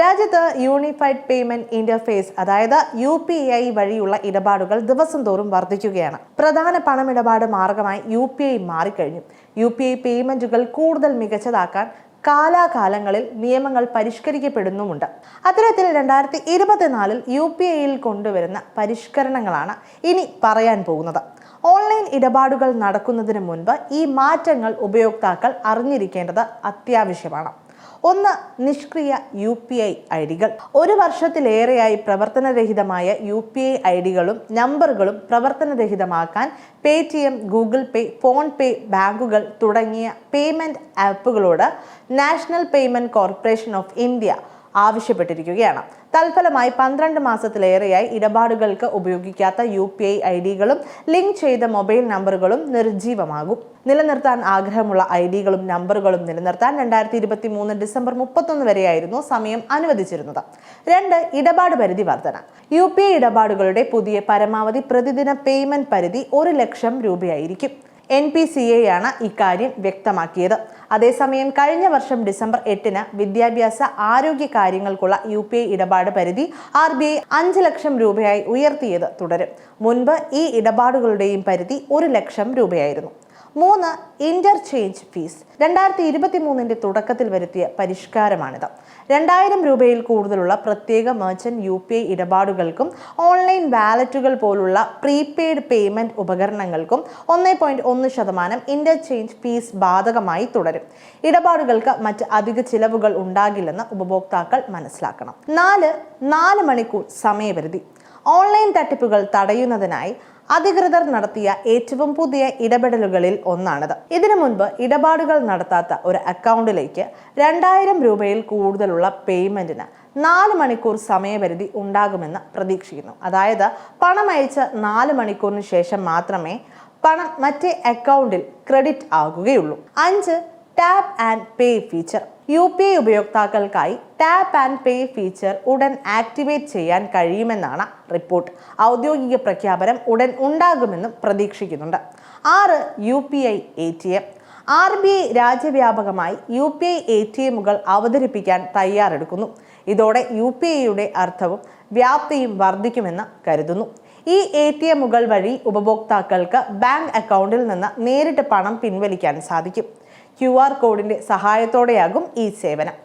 രാജ്യത്ത് unified payment interface അതായത് U P I വഴിയുള്ള ഇടപാടുകൾ ദിവസം തോറും വർദ്ധിക്കുകയാണ്. പ്രധാന പണമിടപാട് മാർഗമായി യു പി ഐ മാറിക്കഴിഞ്ഞു. യു പി ഐ പേയ്മെന്റുകൾ കൂടുതൽ മികച്ചതാക്കാൻ കാലാകാലങ്ങളിൽ നിയമങ്ങൾ പരിഷ്കരിക്കപ്പെടുന്നുമുണ്ട്. അത്തരത്തിൽ രണ്ടായിരത്തി ഇരുപത്തിനാലിൽ യു പി ഐയിൽ കൊണ്ടുവരുന്ന പരിഷ്കരണങ്ങളാണ് ഇനി പറയാൻ പോകുന്നത്. ഓൺലൈൻ ഇടപാടുകൾ നടക്കുന്നതിന് മുൻപ് ഈ മാറ്റങ്ങൾ ഉപയോക്താക്കൾ അറിഞ്ഞിരിക്കേണ്ടത് അത്യാവശ്യമാണ്. ഒന്ന് നിഷ്ക്രിയ യു പി ഐ ഐ ഡികൾ. ഒരു വർഷത്തിലേറെയായി പ്രവർത്തനരഹിതമായ യു പി ഐ ഐ ഡികളും നമ്പറുകളും പ്രവർത്തനരഹിതമാക്കാൻ പേ ടി എം ഗൂഗിൾ പേ ഫോൺ പേ ബാങ്കുകൾ തുടങ്ങിയ payment ആപ്പുകളോട് national payment corporation of India ആവശ്യപ്പെട്ടിരിക്കുകയാണ്. തൽഫലമായി പന്ത്രണ്ട് മാസത്തിലേറെയായി ഇടപാടുകൾക്ക് ഉപയോഗിക്കാത്ത യു പി ഐ ഐ ഡികളും ലിങ്ക് ചെയ്ത മൊബൈൽ നമ്പറുകളും നിർജീവമാകും നിലനിർത്താൻ ആഗ്രഹമുള്ള ഐ ഡികളും നമ്പറുകളും നിലനിർത്താൻ രണ്ടായിരത്തി ഇരുപത്തി മൂന്ന് ഡിസംബർ മുപ്പത്തൊന്ന് വരെയായിരുന്നു സമയം അനുവദിച്ചിരുന്നത്. രണ്ട് ഇടപാട് പരിധി വർധന. യു പി ഐ ഇടപാടുകളുടെ പുതിയ പരമാവധി പ്രതിദിന പേയ്മെന്റ് പരിധി ഒരു ലക്ഷം രൂപയായിരിക്കും. എൻ പി സി എ ആണ് ഇക്കാര്യം വ്യക്തമാക്കിയത്. അതേസമയം കഴിഞ്ഞ വർഷം ഡിസംബർ എട്ടിന് വിദ്യാഭ്യാസ ആരോഗ്യ കാര്യങ്ങൾക്കുള്ള യു പി ഐ ഇടപാട് പരിധി ആർ ബി ഐ അഞ്ച് ലക്ഷം രൂപയായി ഉയർത്തിയത് തുടരും. മുൻപ് ഈ ഇടപാടുകളുടെയും പരിധി ഒരു ലക്ഷം രൂപയായിരുന്നു. മൂന്ന് ഇന്റർചേഞ്ച് ഫീസ് രണ്ടായിരത്തി ഇരുപത്തി മൂന്നിന്റെ തുടക്കത്തിൽ വരുത്തിയ പരിഷ്കാരമാണിത്. രണ്ടായിരം രൂപയിൽ കൂടുതലുള്ള പ്രത്യേക മെർച്ചന്റ് യു പി ഐ ഇടപാടുകൾക്കും ഓൺലൈൻ വാലറ്റുകൾ പോലുള്ള പ്രീപെയ്ഡ് പേയ്മെന്റ് ഉപകരണങ്ങൾക്കും ഒന്നേ പോയിന്റ് ഒന്ന് ശതമാനം ഇന്റർചേഞ്ച് ഫീസ് ബാധകമായി തുടരും. ഇടപാടുകൾക്ക് മറ്റ് അധിക ചിലവുകൾ ഉണ്ടാകില്ലെന്ന് ഉപഭോക്താക്കൾ മനസ്സിലാക്കണം. നാല് നാല് മണിക്കൂർ സമയപരിധി. ഓൺലൈൻ തട്ടിപ്പുകൾ തടയുന്നതിനായി അധികൃതർ നടത്തിയ ഏറ്റവും പുതിയ ഇടപെടലുകളിൽ ഒന്നാണിത്. ഇതിനു മുൻപ് ഇടപാടുകൾ നടത്താത്ത ഒരു അക്കൗണ്ടിലേക്ക് രണ്ടായിരം രൂപയിൽ കൂടുതലുള്ള പേയ്മെന്റിന് നാല് മണിക്കൂർ സമയപരിധി ഉണ്ടാകുമെന്ന് പ്രതീക്ഷിക്കുന്നു. അതായത് പണം അയച്ച് നാല് മണിക്കൂറിന് ശേഷം മാത്രമേ പണം മറ്റേ അക്കൗണ്ടിൽ ക്രെഡിറ്റ് ആകുകയുള്ളൂ. അഞ്ച് tap and pay feature U P I ഉപയോക്താക്കൾക്കായി tap and pay feature ഉടൻ ആക്ടിവേറ്റ് ചെയ്യാൻ കഴിയുമെന്നാണ് റിപ്പോർട്ട് ഔദ്യോഗിക പ്രഖ്യാപനം ഉടൻ ഉണ്ടാകുമെന്നും പ്രതീക്ഷിക്കുന്നുണ്ട്. ആറ് U P I A T M R B I രാജ്യവ്യാപകമായി U P I A T എമ്മുകൾ അവതരിപ്പിക്കാൻ തയ്യാറെടുക്കുന്നു. ഇതോടെ യു പി ഐയുടെ അർത്ഥവും വ്യാപ്തിയും വർദ്ധിക്കുമെന്ന് കരുതുന്നു. ഈ എ ടി എമ്മുകൾ വഴി ഉപഭോക്താക്കൾക്ക് ബാങ്ക് അക്കൗണ്ടിൽ നിന്ന് നേരിട്ട് പണം പിൻവലിക്കാൻ സാധിക്കും. ക്യു ആർ കോഡിന്റെ സഹായത്തോടെയാകും ഈ സേവനം.